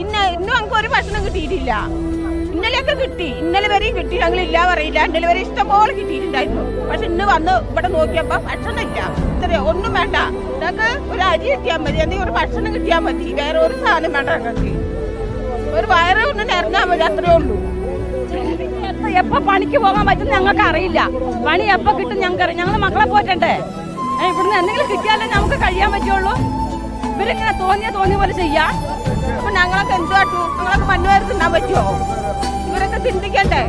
ഇന്ന ഇന്നും ഞങ്ങൾക്ക് ഒരു ഭക്ഷണം കിട്ടിയിട്ടില്ല. ഇന്നലെയൊക്കെ കിട്ടി. ഇന്നലെ വരെയും കിട്ടി ഞങ്ങൾ ഇല്ല പറയില്ല. ഇന്നലെ വരെ ഇഷ്ടംപോലെ കിട്ടിയിട്ടുണ്ടായിരുന്നു. പക്ഷെ ഇന്ന് വന്ന് ഇവിടെ നോക്കിയപ്പോ ഭക്ഷണം ഇല്ല. ഇത്ര ഒന്നും വേണ്ട. ഞങ്ങൾക്ക് ഒരു അരി കിട്ടിയാൽ മതി. എന്തെങ്കിലും ഒരു ഭക്ഷണം കിട്ടിയാൽ മതി. വേറെ ഒരു സാധനം വേണ്ട ഞങ്ങൾക്ക്. ഒരു വയറ് ഒന്ന് നിരന്നാൽ മതി. അത്രേ ഉള്ളൂ. എപ്പ- പണിക്ക് പോകാൻ പറ്റും ഞങ്ങൾക്ക് അറിയില്ല. പണി എപ്പോ കിട്ടും ഞങ്ങൾക്ക് അറിയാം ഞങ്ങൾ മക്കളെ പോറ്റണ്ടേ? ഇവിടുന്ന് എന്തെങ്കിലും കിട്ടിയാലേ നമുക്ക് കഴിയാൻ പറ്റുള്ളൂ. ഇവരിങ്ങനെ തോന്നിയ തോന്നിയ പോലെ ചെയ്യാ. അപ്പൊ ഞങ്ങളൊക്കെ എന്ത് കാട്ടു? ഞങ്ങളൊക്കെ തിന്നാൻ പറ്റുമോ ഇവരൊക്കെ ചിന്തിക്കണ്ടേ?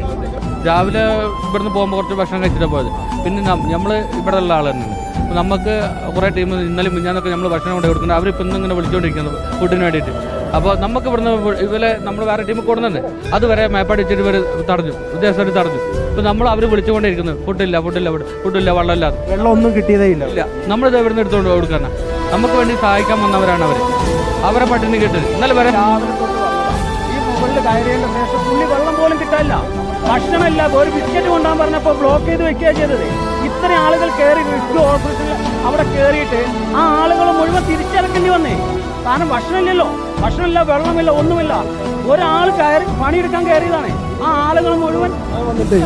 രാവിലെ ഇവിടുന്ന് പോകുമ്പോൾ കുറച്ച് ഭക്ഷണം കഴിച്ചിട്ടാണ് പോയത്. പിന്നെ നമ്മൾ ഇവിടെ ഉള്ള ആൾ തന്നെയാണ്. അപ്പോൾ നമുക്ക് കുറേ ടീം ഇന്നലെ മിഞ്ഞാന്നൊക്കെ നമ്മൾ ഭക്ഷണം കൊണ്ട് കൊടുക്കുന്നത് അവരിപ്പോൾ ഇന്ന് ഇങ്ങനെ വിളിച്ചുകൊണ്ടിരിക്കുന്നത് ഫുഡിന് വേണ്ടിയിട്ട്. അപ്പോൾ നമുക്ക് ഇവിടുന്ന് ഇവരെ നമ്മൾ വേറെ ടീം കൊടുക്കുന്നുണ്ട് അതുവരെ മേപ്പാടി മേപ്പാടിച്ചിട്ട് ഇവർ തടഞ്ഞു. ഉദ്യോഗസ്ഥർ തടഞ്ഞു. ഇപ്പം നമ്മൾ അവർ വിളിച്ചുകൊണ്ടിരിക്കുന്നത് ഫുഡില്ല ഫുഡില്ല ഫുഡില്ല വെള്ളമില്ല വെള്ളം ഒന്നും കിട്ടിയതേ ഇല്ല. ഇല്ല. നമ്മളിത് ഇവിടുന്ന് എടുത്തുകൊണ്ട് കൊടുക്കാനാണ് നമുക്ക് വേണ്ടി സഹായിക്കാൻ വന്നവരാണ് അവർ അവരെ പട്ടിണി കിട്ടുന്നത് ഇന്നലെ വരെ രാവിലെ തൊട്ട് ഈ മുകളിൽ കയറിയതിന്റെ ശേഷം പുള്ളി വെള്ളം പോലും കിട്ടാനില്ല. ഭക്ഷണമില്ല. ഒരു ബിസ്ക്കറ്റ് കൊണ്ടാൻ പറഞ്ഞപ്പോൾ ബ്ലോക്ക് ചെയ്ത് വെക്കുകയാണ് ചെയ്തത്. ഇത്ര ആളുകൾ കയറി വിഷ്ണു ഓഫീസിൽ അവിടെ കയറിയിട്ട് ആ ആളുകൾ മുഴുവൻ തിരിച്ചിറക്കേണ്ടി വന്നേ. കാരണം ഭക്ഷണമില്ലല്ലോ. ഭക്ഷണമില്ല വെള്ളമില്ല ഒന്നുമില്ല. ഒരാൾ കയറി പണിയെടുക്കാൻ കയറിയതാണ്. ആ ആളുകൾ മുഴുവൻ വന്നിട്ട്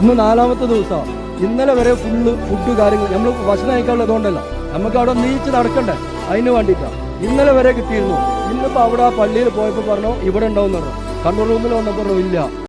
ഇന്ന് നാലാമത്തെ ദിവസമാണ് ഇന്നലെ വരെ ഫുള്ള് ഫുഡ് കാര്യങ്ങൾ നമ്മൾ ഭക്ഷണം കഴിക്കാനുള്ളതുകൊണ്ടല്ല നമുക്ക് അവിടെ നീച്ച് നടക്കണ്ടേ? അതിന് വേണ്ടിയിട്ടാണ് ഇന്നലെ വരെ കിട്ടിയിരുന്നു. ഇന്നിപ്പോൾ അവിടെ പള്ളിയിൽ പോയപ്പോൾ പറഞ്ഞു ഇവിടെ ഉണ്ടാവും പറഞ്ഞു. കണ്ണൂർ റൂമിൽ വന്നപ്പോൾ പറഞ്ഞു ഇല്ല.